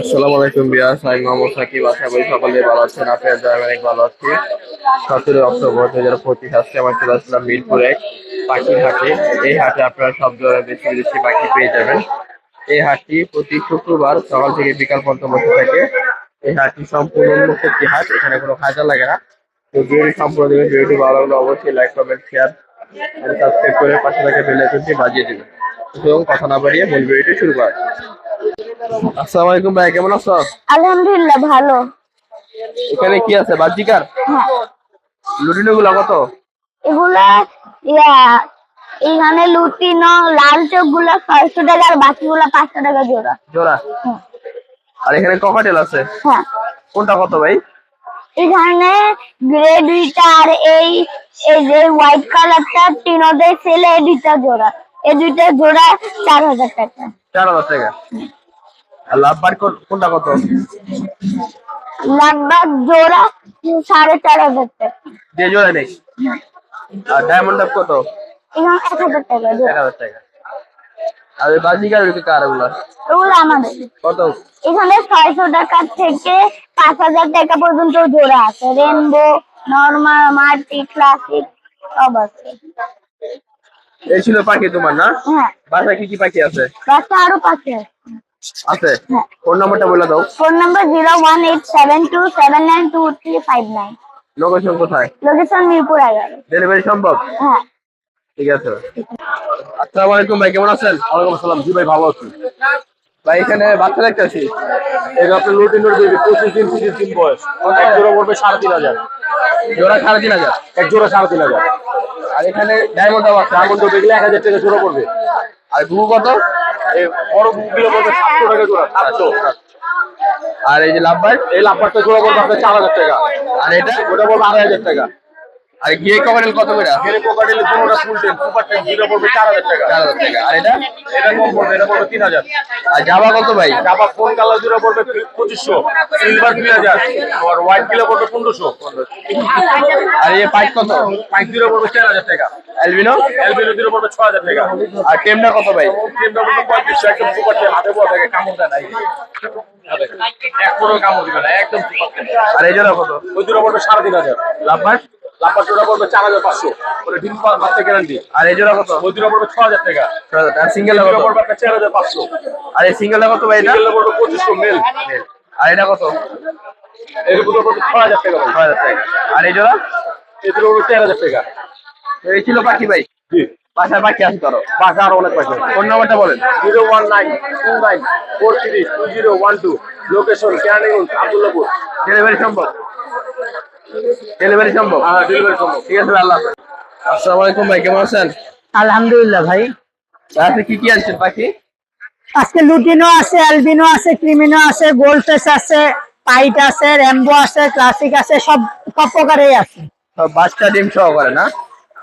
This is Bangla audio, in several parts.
আসসালামু আলাইকুম বিয়াস, আমি মোহাম্মদ সাকিব। আশা করি সকলে ভালো আছেন আপনার জয় অনেক ভালো আছি। সতেরো অক্টোবর দু হাজার পঁচিশ, আজকে আমার চলে আসলাম মিরপুর এক পাখির হাটে এই হাটে আপনারা সব ধরনের বেশি বেশি পাখি পেয়ে যাবেন। এই হাটটি প্রতি শুক্রবার সকাল থেকে বিকাল পর্যন্ত বসে থাকে। এই হাটটি সম্পূর্ণ উন্মুক্ত হাট, এখানে কোনো খাজা লাগে না। তো ভিডিওটি সম্পূর্ণ দেবেন ভিডিওটি ভালো লাগলে অবশ্যই লাইক কমেন্ট শেয়ার সাবস্ক্রাইব করে পাশে থাকা বেল আইকনটি বাজিয়ে দেবেন। এবং কথা না বাড়িয়ে মূল ভিডিওটি শুরু করা। আসসালামু আলাইকুম ভাই কেমন আছো? আলহামদুলিল্লাহ ভালো। এখানে কি আছে? বাজিকার? হ্যাঁ। লুটিনো গুলা কত? এগুলা ইয়া এখানে লুটিনো লাল চোখগুলা ছয়শো টাকা আর বাকি গুলা পাঁচশো টাকা জোড়া। জোড়া? হ্যাঁ। আর এখানে ককাটেল আছে? হ্যাঁ। কোনটা কত ভাই? এখানে গ্রে দুইটা আর এই এই যে হোয়াইট কালারটা টিনোদের ছেলে এই দুইটা জোড়া। এই দুইটা জোড়া চার হাজার টাকা। চার হাজার টাকা। আর লাভ বার কোনটা কত? লাগবাগ জোড়া সাড়ে চার হাজার টাকা। দিয়ে জোড়া নেই। আর ডায়মন্ড কত? এক হাজার টাকা এক হাজার টাকা। আর ওই বাজিকার ওই কার ওগুলা? এগুলো আমাদের। কত? এখানে ছয়শো টাকা থেকে পাঁচ হাজার টাকা পর্যন্ত জোড়া আছে। রেনবো নর্মাল মাল্টি ক্লাসিক সব আছে। এই ছিল পাখি তোমার না? হ্যাঁ। বাসায় কি কি পাখি আছে? বাসায় আরও পাখি আছে। আছে? ফোন নাম্বারটা বলে দাও। Phone number zero one eight seven two seven nine two three five nine. Location কোথায়? লোকেশন মিরপুর ডেলিভারি সম্ভব? হ্যাঁ। ঠিক আছে। আসসালামু আলাইকুম ভাই কেমন আছেন? ওয়ালাইকুম আসসালাম। জি ভাই ভালো আছি। ভাই, এখানে বাচ্চা দেখতেছি এটা আপনার লুটিনোর বেবি পঁচিশ দিন তিরিশ দিন বয়স। এক জোড়া পড়বে সাড়ে তিন হাজার। জোড়া সাড়ে তিন হাজার। এক জোড়া সাড়ে তিন হাজার। আর এখানে ডায়মন্ড ডাব আছে। ডায়মন্ড দেখলে এক হাজার টাকা জোড়া পড়বে। আর ঘুঘু কত? এই বড় বুকগুলো পড়বে সাতশো টাকা জোড়া, সাতশো। আর এই যে লাভবার এই লাভবারটা জোড়া পড়বে আপনার চার হাজার টাকা। আর এটা? ওটা পড়বে আড়াই হাজার টাকা। আর গিয়ে কভারেল কত করে? এর কোকাটেলে পনেরোটা ফুল টেন সুপার দুটা পড়বে টাকা। চার হাজার টাকা। আর এটা? এটা কম পড়বে এটা পড়বে তিন হাজার। আর জামা কত ভাই? ডাবা ফোন কালার জোড়া পড়বে পঁচিশশো। সিলভার দুই হাজার। আর হোয়াইট গিলা পড়বে পনেরোশো। আর এই পাইপ কত? পাইক জোড়া পড়বে চার হাজার টাকা। অ্যালবিনো এলবিনো জোড়া পড়বে ছ হাজার টাকা। আর টেমটা কত ভাই? তিনটা পড়বে একদম সুপার হাতে বড় থাকে কামড় দেয় নাই এক পুরো কামড় দিবে না একদম সুপার আর এই কত? ওই জোড়া পড়বে সাড়ে তিন হাজার। লাভবার জোড়া পড়বে চার হাজার পাঁচশো। ওটা ডিম বাচ্চা গ্যারান্টি আর এই জোড়া কত? ওই জোড়া পড়বে ছ হাজার টাকা। আর সিঙ্গেল পড়বে আপনার চার হাজার পাঁচশো। আর এই সিঙ্গেলটা কত ভাই এটা? পড়বে পঁচিশশো মেল আর এটা কত? এর ভিতরে পড়বে ছ হাজার টাকা ছয় হাজার টাকা। আর এই জোড়া? জোড়া পড়বে চার হাজার টাকা। এই ছিল পাখি ভাই। জি। বাসায় পাখি আছে ধরো বাসা আরও অনেক পয়সা ফোন নাম্বারটা বলেন। Zero one nine two nine four three two zero one two. Location Keraniganj Abdullahpur. Delivery সম্ভব। ডেলিভারি সম্ভব? হ্যাঁ ডেলিভারি সম্ভব। ঠিক আছে আল্লাহ আসসালামু আলাইকুম ভাই কেমন আছেন? আলহামদুলিল্লাহ ভাই। আজকে কি কি আনছেন পাখি? আজকে লুটিনো আছে অ্যালবিনো আছে ক্রিমিনো আছে গোল্ড ফেস আছে পাইট আছে র্যাম্বো আছে ক্লাসিক আছে সব সব প্রকারের আছে। সব বাচ্চা ডিম সহকারে না?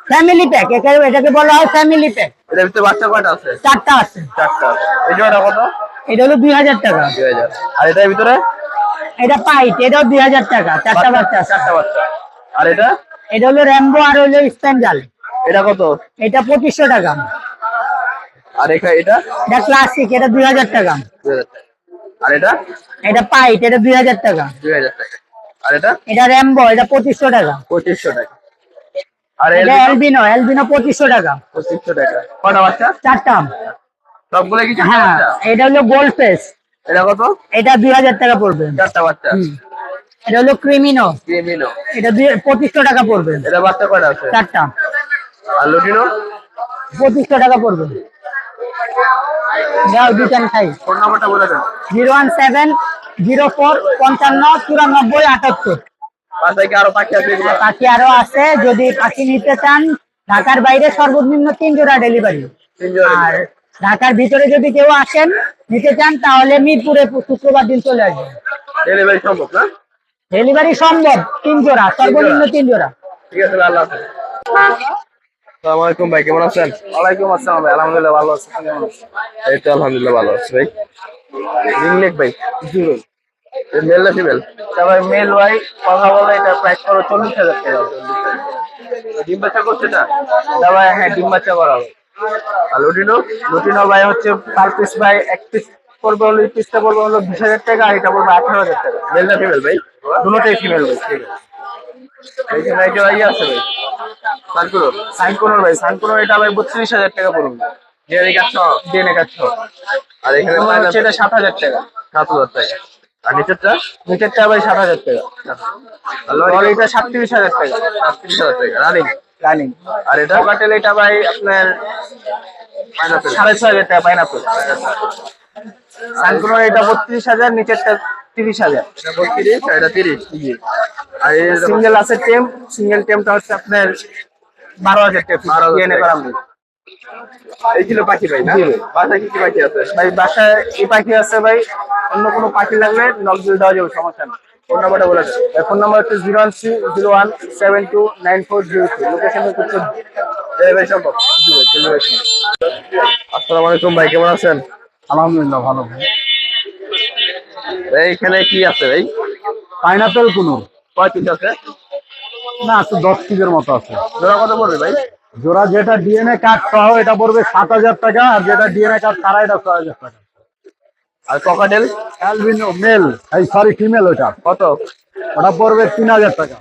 ফ্যামিলি প্যাক এটাকে বলা হয় ফ্যামিলি প্যাক এটার ভিতরে বাচ্চা কয়টা আছে? চারটা আছে। চারটা। এই কত? এটা হলো দুই হাজার টাকা। দুই হাজার। আর এটার ভিতরে? এটা পাইট এটাও দুই হাজার টাকা চারটা বাচ্চা চারটা বাচ্চা। আর এটা? এটা হলো র্যাম্বো আর হলো স্প্যান্ডাল এটা কত? এটা পঁচিশশো টাকা। আর এখানে এটা? এটা ক্লাসিক এটা দুই হাজার টাকা। আর এটা? এটা পাইট এটা দুই হাজার টাকা। দুই হাজার টাকা। আর এটা? এটা র্যাম্বো এটা পঁচিশশো টাকা। পঁচিশশো টাকা। আর এটা অ্যালবিনো অ্যালবিনো পঁচিশশো টাকা। পঁচিশশো টাকা। কটা বাচ্চা? চারটা। সবগুলো কি হ্যাঁ এটা হলো গোল্ড ফেস এটা কত? এটা দুই হাজার টাকা পড়বে। চারটা বাচ্চা এটা হলো ক্রিমিনো। ক্রিমিনো। এটা দুই পঁচিশশো টাকা পড়বে। এটা বাচ্চা কয়টা আছে? চারটা। আর লুটিনো? পঁচিশশো টাকা পড়বে। যাও দুটান খাই। ফোন নাম্বারটা বলে দেন। Zero one seven zero four পঞ্চান্ন চুরানব্বই আটাত্তর। এগুলো পাখি আরও আছে। যদি পাখি নিতে চান ঢাকার বাইরে সর্বনিম্ন তিন জোড়া ডেলিভারি। আর ঢাকার ভিতরে যদি কেউ আসেন নিতে চান তাহলে মিরপুরে শুক্রবার দিন চলে আসবেন। ডেলিভারি সম্ভব না? ডেলিভারি সম্ভব তিন জোড়া সর্বনিম্ন তিন জোড়া। ঠিক আছে আল্লাহ আলাইকুম ভাই কেমন আছেন? ওয়ালাইকুম আসসালাম ভাই আলহামদুলিল্লাহ ভালো আছি? এই তো আলহামদুলিল্লাহ ভালো আছি ভাই। ভাই? মেল না ফিমেল তারপর মেল ওয়াই কথা বলে এটা প্রাইস করো চল্লিশ হাজার টাকা। ডিম বাচ্চা করছে তারপর হ্যাঁ ডিম বাচ্চা করা হবে। আর লুটিনো লুটিনো ভাই হচ্ছে পার পিস ভাই এক পিস পড়বে হলো পিসটা পড়বে হলো বিশ হাজার টাকা আর এটা পড়বে আঠারো হাজার টাকা। মেল না ফিমেল ভাই? ফিমেল ভাই এইখানে একটা আছে ভাই। সানকুরো সাইনকোনোর ভাই সাইনকোনোর এটা ভাই বত্রিশ হাজার টাকা পড়বে। ডিএনএ কাটছ ডিএনএ কাটছ আর এখানে হচ্ছে এটা সাত হাজার টাকা। সাত হাজার টাকা। আর নিচেরটা? নিচেরটা ভাই সাত হাজার টাকা। আর এটা সাতত্রিশ হাজার টাকা। সাতত্রিশ হাজার টাকা। রানিং রানিং আর এটা? পকাটেল এটা ভাই আপনার সাড়ে ছয় হাজার টাকা পাইনাপেল সাইনকোনোর এটা বত্রিশ হাজার নিচেরটা তিরিশ হাজার। এটা তিরিশ। আর সিঙ্গেল আছে টেম সিঙ্গেল টেমটা হচ্ছে আপনার বারো হাজার টাকা 12,000 ডিএনএ টাকা। করাম এই ছিল পাখি ভাই না? বাসায় কি পাখি আছে? ভাই বাসায় এই পাখি আছে ভাই অন্য কোনো পাখি লাগলে নক দেওয়া যাবে সমস্যা নেই। ফোন নাম্বারটা বলে দেন ফোন নাম্বার হচ্ছে zero one three zero one seven two nine four zero three. Location হচ্ছে ডেলিভারি সম্ভব আসসালামু আলাইকুম ভাই কেমন আছেন? আলহামদুলিল্লাহ ভালো ভাই। এইখানে কি আছে ভাই? পাইনাপেল কোনো কয় পিস আছে? না আছে দশ পিসের মতো আছে। জোড়া কত পড়বে ভাই? জোড়া যেটা ডিএনএ কার্ড সহ এটা পড়বে সাত হাজার টাকা আর যেটা ডিএনএ কার্ড ছাড়া এটা ছয় হাজার টাকা। আর ককাটেল অ্যালবিনো মেল এই সরি ফিমেল ওটা। কত? ওটা পড়বে তিন হাজার টাকা।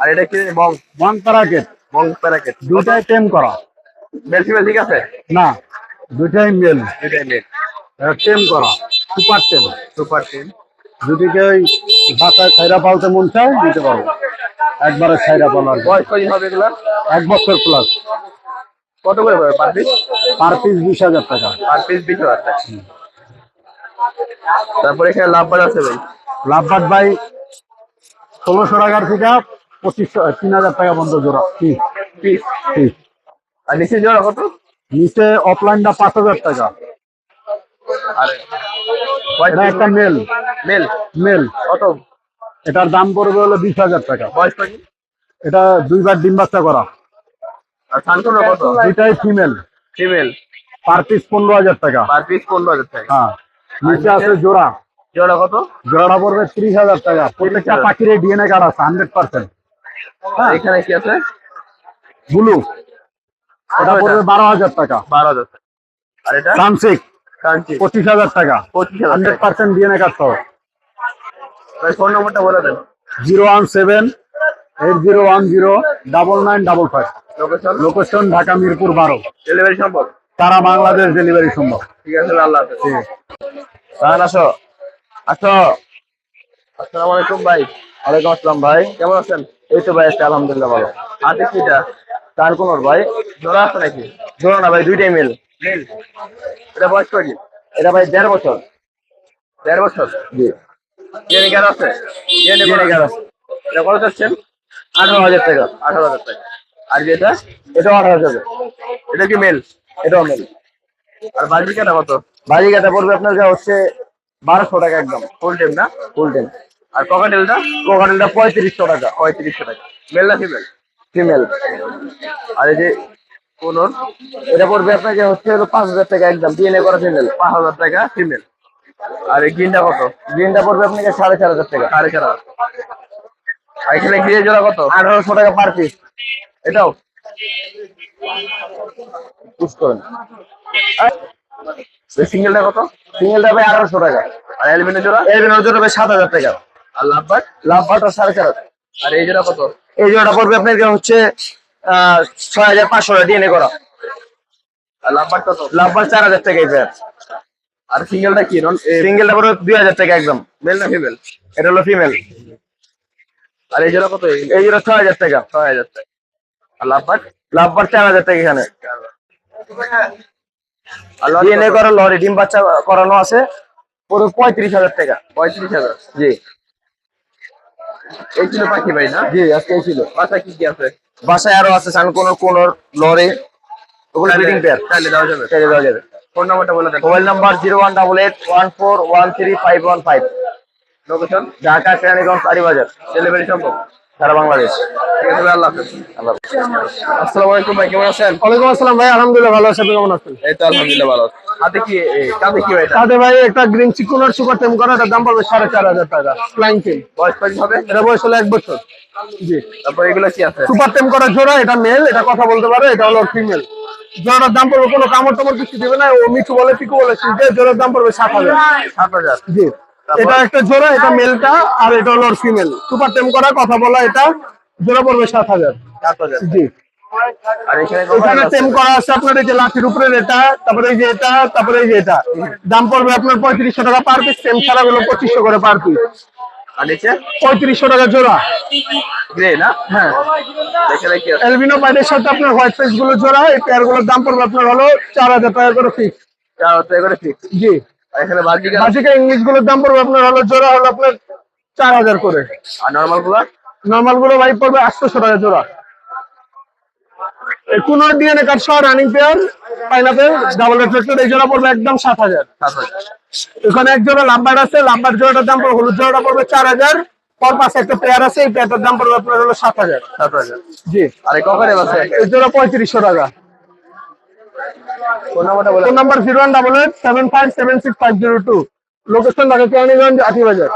আর এটা কি বং ওয়ান প্যারাকেট বং প্যারাকেট দুটাই টেম করা। মেল ফিমেল ঠিক আছে? না দুটাই মেল দুটাই মেল টেম করা সুপার টেম সুপার টিম দুটিকে ওই বাসায় ছাইরা পালতে মন চায় দিতে পারব একবারে ছাইরা পালার। বয়স কদিন হবে এগুলা? এক বছর প্লাস কত করে পার পিস পার পিস বিশ হাজার টাকা। পার পিস বিশ হাজার টাকা। তারপরে এখানে লাভবার আছে ভাই। লাভবাদ ভাই ষোলোশো টাকার থেকে পঁচিশশো তিন হাজার টাকা বন্ধ জোড়া। পিস আর নিচে জোড়া কত? নিচে অফলাইনটা পাঁচ হাজার টাকা। এটা একটা মেল। মেল? মেল। কত? এটার দাম পড়বে হলো বিশ হাজার টাকা। বয়স এটা দুইবার ডিম বাচ্চা করা। আর কত? দুইটাই ফিমেল। ফিমেল। পার পিস পনেরো হাজার টাকা। পার পিস পনেরো হাজার টাকা। হ্যাঁ। নিচে আছে জোড়া। জোড়া কত? জোড়াটা পড়বে ত্রিশ হাজার টাকা। প্রত্যেকটা পাখির ডিএনএ কার্ড আছে হান্ড্রেড পার্সেন্ট এখানে কি আছে? ব্লু। এটা পড়বে বারো হাজার টাকা। বারো হাজার টাকা। আর এটা? সানসিক পঁচিশ হাজার টাকা। পঁচিশ হান্ড্রেড পার্সেন্ট ডিএনএ কার্ড সহ। ফোন নম্বরটা বলে দেন। Zero one seven eight zero one zero double nine double five. Location location Dhaka Mirpur বারো। ডেলিভারি সম্ভব তারা বাংলাদেশ ডেলিভারি সম্ভব। ঠিক আছে আল্লাহ হাফেজ। তাহলে আসো। আসো। আসসালামু আলাইকুম ভাই। ওয়ালাইকুম আসসালাম ভাই। কেমন আছেন? এই তো ভাই, আজকে আলহামদুলিল্লাহ ভালো। হাতে কিটা তার কোন ভাই। জোড়া আছে নাকি? ধরো না ভাই, দুইটাই মেল। মেল। এটা বয়স কয়দিন এটা ভাই দেড় বছর। দেড় বছর? জি। কার্ড আছে? কার্ড আছে? এটা কত চাচ্ছেন? আঠারো হাজার টাকা। আঠারো হাজার টাকা। আর যেটা এটাও আঠারো হাজার। এটা কি মেল? এটাও মেল। আর বাজি কাটা কত? বাজি কাটা পড়বে আপনার যা হচ্ছে বারোশো টাকা একদম। ফুল টাইম না? ফুল টেন আর ককাটেলটা কোকাটেলটা পঁয়ত্রিশশো টাকা পঁয়ত্রিশশো টাকা। মেল না ফিমেল ফিমেল আর এই যে কোন এটা পড়বে আপনাকে হচ্ছে হলো পাঁচ হাজার টাকা একদম। ডিএনএ করা ফিমেল পাঁচ হাজার টাকা ফিমেল আর এই গ্রিনটা কত? গ্রিনটা পড়বে আপনাকে সাড়ে চার হাজার টাকা। সাড়ে চার হাজার। আর এখানে গ্রিনের জোড়া কত? আঠারোশো টাকা পার পিস এটাও? পুশ করেন সিঙ্গেলটা কত? সিঙ্গেলটা ভাই আঠারোশো টাকা। আর অ্যালবিনের জোড়া? বিনোদ জোড়া ভাই সাত হাজার টাকা। আর লাভবার লাভ বাটা সাড়ে চার হাজার। আর এই জোড়া কত? এই জোড়াটা পড়বে আপনাকে হচ্ছে ছয় হাজার পাঁচশো টাকা ডিএনএ করা। আর লাভবার কত? লাভবার চার হাজার টাকা এই আর সিঙ্গেলটা কি নন সিঙ্গেলটা পড়বে দুই হাজার টাকা একদম। মেল না ফিমেল এটা হলো ফিমেল আর এই জোড়া কত? এই জোড়া ছয় হাজার টাকা। ছয় হাজার টাকা। আর লাভবার লাভ বার চার হাজার টাকা এখানে। ডিএনএ? করা লরি ডিম বাচ্চা করানো আছে। পুরো পঁয়ত্রিশ হাজার টাকা। পঁয়ত্রিশ হাজার? জি। এই ছিল পাখি ভাই না? জি আজকে এই ছিল। বাসায় কি কি আছে? বাসায় আরও আছে সান কোন কোন লরি। ওগুলো ব্রিডিং পেয়ার চাইলে দেওয়া যাবে। ছেড়ে দেওয়া যাবে। ফোন নাম্বারটা বলে দেন। Mobile number zero one double eight one four one three five one five. Location? Dhaka Keraniganj Aribazar delivery সম্ভব? সারা বাংলাদেশ। ঠিক আছে ভাই, আল্লাহ হাফেজ। আল্লাহ আসসালামু আলাইকুম ভাই কেমন আছেন? ওয়ালাইকুম আসসালাম ভাই আলহামদুলিল্লাহ ভালো আছি কেমন আছেন? এই তো আলহামদুলিল্লাহ ভালো হাতে কি কাঁধে কি ভাই এটা? ভাই একটা গ্রিন চিকুনার সুপার টেম করা এটার দাম পড়বে সাড়ে চার হাজার টাকা ফ্লাইং টিম বয়স কত হবে? এটা বয়স হলো এক বছর। জি। তারপর এগুলো কি আছে? সুপার টেম করা জোড়া এটা মেল এটা কথা বলতে পারে এটা হলো ফিমেল জোড়ার দাম পড়বে কোনো কামড় টামড় কিছু দিবে না ও মিঠু বলে পিকু বলে জোড়ার দাম পড়বে সাত হাজার। সাত হাজার। জি। এটা একটা জোড়া এটা মেলটা আর এটা হলো ফিমেল সুপার টেম করা কথা বলা এটা জোড়া পড়বে সাত হাজার। জি। এখানে এখানে টেম করা আছে আপনার এই যে লাঠির উপরে এটা তারপরে এই যে এটা তারপরে এই যে এটা। দাম পড়বে আপনার পঁয়ত্রিশশো টাকা পার পিস টেম ছাড়া গুলো পঁচিশশো করে পার পিস পঁয়ত্রিশশো টাকা জোড়া। হ্যাঁ। এলবিনো পাইডের সাথে আপনার হোয়াইট ফেসগুলো জোড়া এই পেয়ারগুলোর দাম পড়বে আপনার হলো চার হাজার টাকা করে ফিক্স চার হাজার টাকা করে ফিক্স জি। এখানে বাজিকা ইংলিশগুলোর দাম পড়বে আপনার হলো জোড়া হলো আপনার চার হাজার করে। আর নর্মালগুলা নর্মালগুলো ভাই পড়বে আটশোশো টাকা জোড়া। কোন ডিএনএ কার্ড সহ running pair pineapple double reflector এই জোড়া পড়বে একদম সাত হাজার। এখানে এক জোড়া লাম্বার আছে লাম্বার জোড়াটার দাম পড়বে হলুদ জোড়াটা পড়বে চার হাজার। পর পাশে একটা পেয়ার আছে এই পেয়ারটার দাম পড়বে আপনার হলো সাত হাজার। সাত হাজার। জি। আর কখন আছে? এই জোড়া পঁয়ত্রিশশো টাকা। Phone number zero one double eight seven five seven six five zero two. Location Dhaka Keraniganj Ati Bazar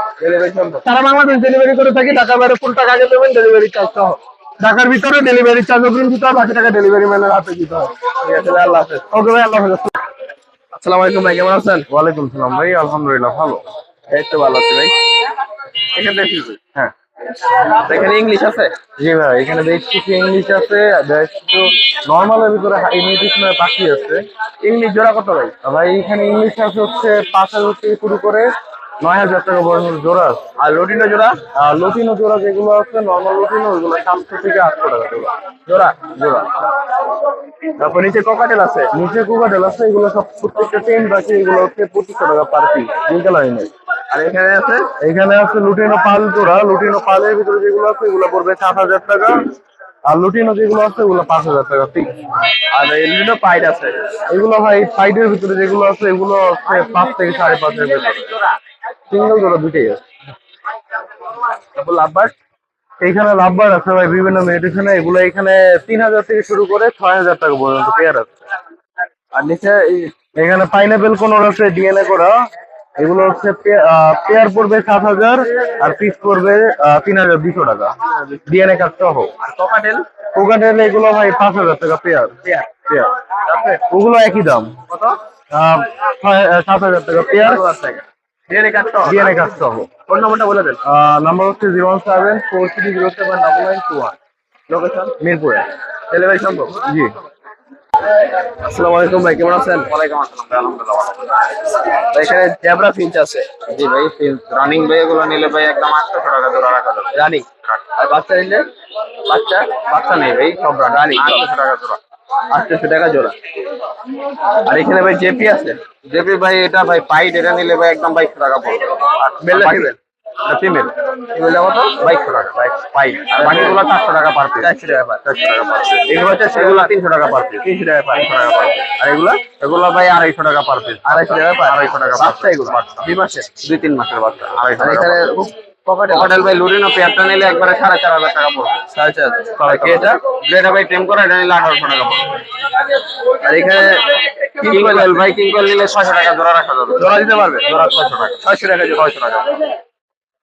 সারা বাংলাদেশ ডেলিভারি করে থাকি ঢাকার বাইরে ফুল টাকা আগে দেবেন ডেলিভারি চার্জ সহ। ঢাকার ভিতরে ডেলিভারি চার্জ অগ্রিম দিতে হবে বাকি টাকা ডেলিভারি ম্যানের হাতে দিতে হবে। ঠিক আছে আল্লাহ হাফেজ। ওকে ভাই আল্লাহ হাফেজ। আসসালামু আলাইকুম ভাই কেমন আছেন? ওয়ালাইকুম সালাম ভাই আলহামদুলিল্লাহ ভালো। এই তো ভালো আছি ভাই। এখানে দেখি হ্যাঁ। এখানে ইংলিশ আছে? জি ভাই এখানে বেশ কিছু ইংলিশ আছে বেশ কিছু নর্মালের ভিতরে ইমিটেশনের পাখি আছে। ইংলিশ জোড়া কত ভাই? ভাই এখানে ইংলিশ আছে হচ্ছে পাঁচ হাজার থেকে শুরু করে নয় হাজার টাকা পর্যন্ত জোড়া আছে। আর লটিনো জোড়া? আর লটিনো জোড়া যেগুলো আছে নর্মাল লটিনো ওইগুলো সাতশো থেকে আটশো টাকা জোড়া। জোড়া? জোড়া। তারপর নিচে ককাটেল আছে? নিচে কুকাটেল আছে এগুলো সব প্রত্যেকটা টেন বাকি এগুলো হচ্ছে পঁচিশশো টাকা পার পিস তিনটা লাইনে আর এখানে আছে এখানে আছে লুটিনো লুটিনো পালের ভিতরে যেগুলো আছে, এগুলো পড়বে সাত হাজার টাকা। আর লুটিনো যেগুলো আছে, এগুলো পাঁচ হাজার টাকা ফিক্স আর পাইড আছে। এগুলো ভাই ভিতরে যেগুলো আছে, এগুলো হচ্ছে পাঁচ থেকে সাড়ে পাঁচের ভিতরে সিঙ্গেল জোড়া দুটেই আছে। তারপর লাভবার। এইখানে লাভবার আছে ভাই, বিভিন্ন মেডিসিনে এগুলো এখানে তিন হাজার থেকে শুরু করে ছয় হাজার টাকা পর্যন্ত পেয়ার আছে। আর নিচে এখানে পাইনাপেল কোন আছে ডিএনএ করা। এগুলো হচ্ছে পেয়ার পড়বে সাত হাজার আর পিস পড়বে তিন হাজার দুশো টাকা। ডিএনএ কার্ড সহ। আর কোকাটেল এগুলো ভাই পাঁচ হাজার টাকা পেয়ার পেয়ার ওগুলো একই দাম। কত? সাত হাজার টাকা পেয়ার কার্ড ডিএনএ কার্ড সহ? ফোন নাম্বারটা বলে দেন। নাম্বার হচ্ছে zero one seven four three zero seven double nine two one. Location মিরপুরে। ডেলিভারি সম্ভব? জি। আসসালামু আলাইকুম ভাই কেমন আছেন? ওয়ালাইকুম আসসালাম আলহামদুলিল্লাহ এখানে জেব্রা ফিঞ্চ আছে। জি ভাই রানিং ভাই এগুলো নিলে ভাই একদম আটশো টাকা জোড়া রাখা যাবে। রানিং আর বাচ্চা নিলে? বাচ্চা? বাচ্চা নেই ভাই সব রানিং আটশো টাকা জোড়া। আটশোশো টাকা জোড়া। আর এখানে ভাই জেপি আছে? জেপি ভাই এটা ভাই পাইট এটা নিলে ভাই একদম বাইশশো টাকা পড়বে। ফিমেল এটা ফিমেল ফিমেল কত? বাইশশো টাকা পাইট আর বাকিগুলো চারশো টাকা পার পিস চারশো টাকা পার চারশো টাকা পার এগুলো হচ্ছে সেগুলো তিনশো টাকা পার পিস তিনশো টাকা পার টাকা পার আর এগুলো? এগুলো ভাই আড়াইশো টাকা পার পিস আড়াইশো টাকা পার আড়াইশো টাকা বাচ্চা এগুলো? দুই মাসের? দুই তিন মাসের বাচ্চা। আড়াইশো এখানে পকেটে হোটেল ভাই লুরিনো পেয়ারটা নিলে একবারে সাড়ে চার হাজার টাকা পড়বে। সাড়ে চার আর এটা? যেটা ভাই টেম করে এটা নিলে আঠারোশো টাকা পড়বে। আর এখানে কিং ভাই কিং নিলে ছয়শো টাকা জোড়া রাখা যাবে। জোড়া দিতে পারবে? জোড়া ছয়শো টাকা। ছয়শো টাকা ছয়শো টাকা।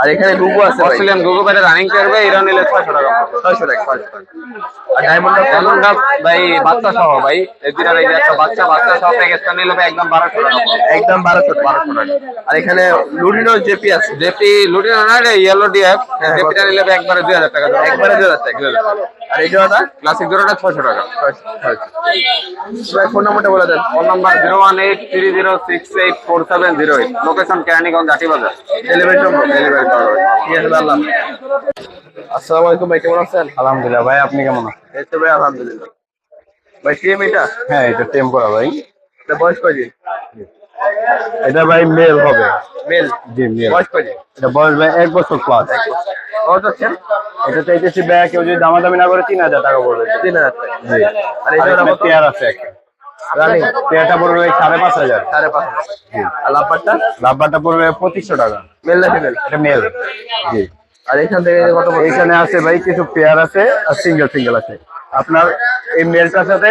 আর এখানে গুগু আছে অস্ট্রেলিয়ান গুগু বাইরে রানিং করবে এরা নিলে ছয়শো টাকা পড়বে। ছয়শো টাকা ছয়শো টাকা। আর ডায়মন্ড ডাব ভাই বাচ্চা সহ ভাই। এই একটা বাচ্চা বাচ্চা সহ প্যাকেজটা নিলে ভাই একদম বারোশো টাকা একদম বারোশো বারোশো টাকা। আর এখানে লুডিনো জেপি আছে। জেপি লুটিনো না রে ইয়েলো ডিএফ জেপিটা নিলে ভাই একবারে দুই হাজার টাকা জোড়া। একবারে জোড়া টাকা আর এই জোড়াটা? ক্লাসিক জোড়াটা ছয়শো টাকা। ফোন নাম্বারটা বলে দেন। Phone number zero one eight three zero six eight four seven zero eight location Keraniganj Ati Bazar. Delivery সম্ভব ডেলিভারি ঠিক আছে ভাই, আল্লাহ আসসালামু আলাইকুম ভাই কেমন আছেন? আলহামদুলিল্লাহ ভাই আপনি কেমন আছেন? এই তো ভাই আলহামদুলিল্লাহ। ভাই টিএম এটা? হ্যাঁ এটা টেম করা ভাই। এটা বয়স কয়দিন এটা ভাই মেল হবে। মেল জি মেল বয়স কয়দিন এটা বয়স ভাই এক বছর প্লাস কত যাচ্ছেন? এটা চাইতেছি ব্যাগ কেউ যদি দামাদামি না করে তিন হাজার টাকা পড়বে তিন হাজার টাকা। জি। আর পেয়ার আছে একটা রানিং পড়বে সাড়ে পাঁচ হাজার। সাড়ে পাঁচ হাজার। আর লাভবারটা? লাভবারটা পড়বে পঁচিশশো টাকা। মেল না ফিমেল এটা মেল জি। আর এখান থেকে কত? এখানে আছে ভাই কিছু পেয়ার আছে আর সিঙ্গেল সিঙ্গেল আছে। আপনার এই মেলটার সাথে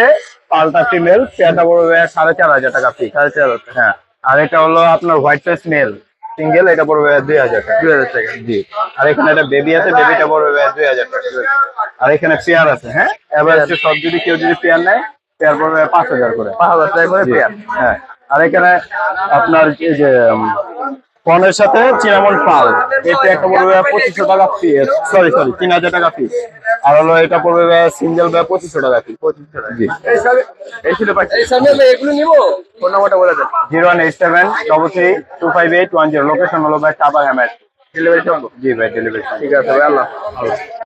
পাল্টা ফিমেল পেয়ারটা পড়বে সাড়ে চার হাজার টাকা ফি সাড়ে চার হাজার। হ্যাঁ। আর এটা হলো আপনার হোয়াইট ফেস মেল সিঙ্গেল এটা পড়বে দুই হাজার টাকা। দুই হাজার টাকা। জি। আর এখানে একটা বেবি আছে বেবিটা পড়বে দুই হাজার টাকা। আর এখানে পেয়ার আছে হ্যাঁ? এবার সব যদি কেউ যদি পেয়ার নেয় পেয়ার পড়বে পাঁচ হাজার করে। পাঁচ হাজার টাকা করে পেয়ার। হ্যাঁ। আর এখানে আপনার এই যে ফোনের সাথে চিনামন পাল। এই পেয়ারটা পড়বে পঁচিশশো টাকা ফি সরি সরি তিন হাজার টাকা ফি আর হলো এটা পড়বে সিঙ্গেল ব্যয় পঁচিশশো টাকা ফি পঁচিশশো টাকা। জি। এই ছিল পাখি এই সামনে এগুলো নিবো? ফোন নাম্বারটা বলে দেন। Zero one eight seven double three two five eight one zero location হলো ভাই টাবা হ্যামেট ডেলিভারি সম্ভব জি ভাই ডেলিভারি ঠিক আছে ভাই আল্লাহ